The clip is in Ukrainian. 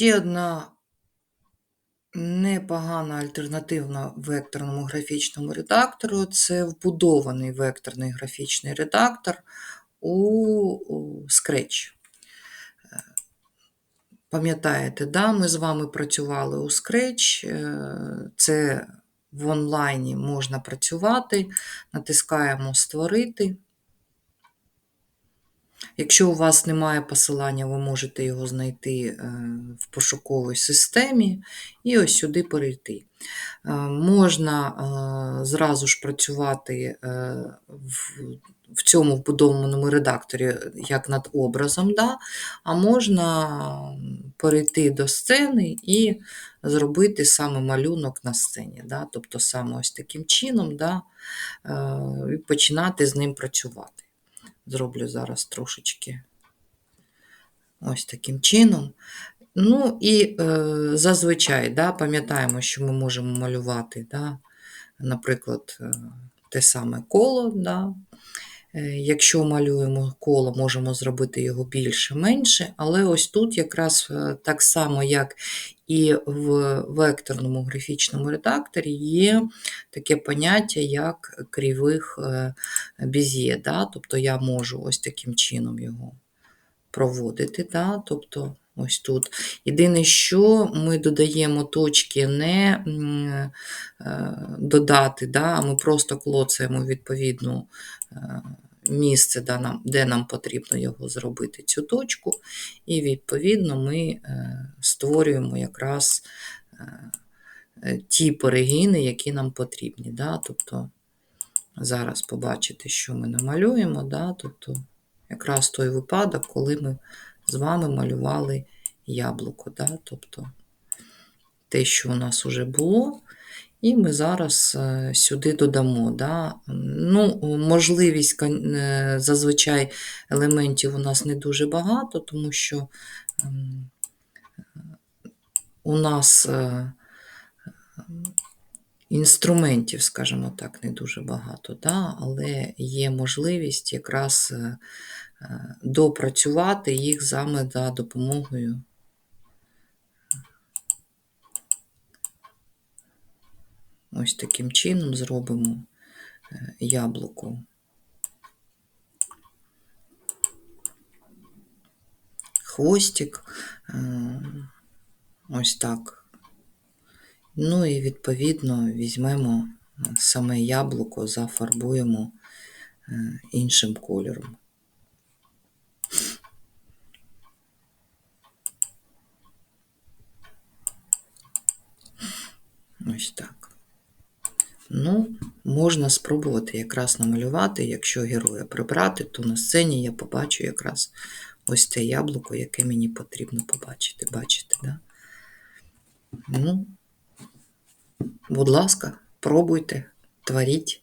Ще одна непогана альтернативна векторному графічному редактору це вбудований векторний графічний редактор у Scratch. Е, Пам'ятаєте, да, ми з вами працювали у Scratch, е, це в онлайні можна працювати, натискаємо Створити. Якщо у вас немає посилання, ви можете його знайти е, в пошуковій системі і ось сюди перейти. Е, Можна е, зразу ж працювати в в цьому вбудованому редакторі як над образом, да? а можна перейти до сцени і зробити саме малюнок на сцені. Да? Тобто саме ось таким чином да? і починати з ним працювати. Зроблю зараз трошечки ось таким чином. Ну і е, зазвичай да, пам'ятаємо, що ми можемо малювати, да, наприклад, е, те саме коло. Да. Е, Якщо малюємо коло, можемо зробити його більше, менше, але ось тут якраз е, так само, як і в векторному графічному редакторі, є таке поняття, як кривих е, без'є. Да? Тобто я можу ось таким чином його проводити. Да? Тобто ось тут. Єдине, що ми додаємо точки не е, додати, да? а ми просто клоцаємо відповідну е, місце, де нам, потрібно його зробити, цю точку, і відповідно ми е, створюємо якраз ті перегини, які нам потрібні. Да? Тобто зараз побачите, що ми намалюємо. Да? Тобто якраз той випадок, коли ми з вами малювали яблуко. Да? Тобто те, що у нас вже було, і ми зараз е, сюди додамо. Да? Ну, Можливість е, зазвичай елементів у нас не дуже багато, тому що ем, у нас е, інструментів, скажімо так, не дуже багато, да? але є можливість якраз допрацювати їх саме за допомогою. Ось таким чином зробимо е, яблуко. Хвостик, е, ось так. Ну і відповідно візьмемо саме яблуко, зафарбуємо е, іншим кольором. Ось так. Ну, можна спробувати якраз намалювати, якщо героя прибрати, то на сцені я побачу якраз ось те яблуко, яке мені потрібно побачити. Бачите, да? Ну, будь ласка, пробуйте, творіть.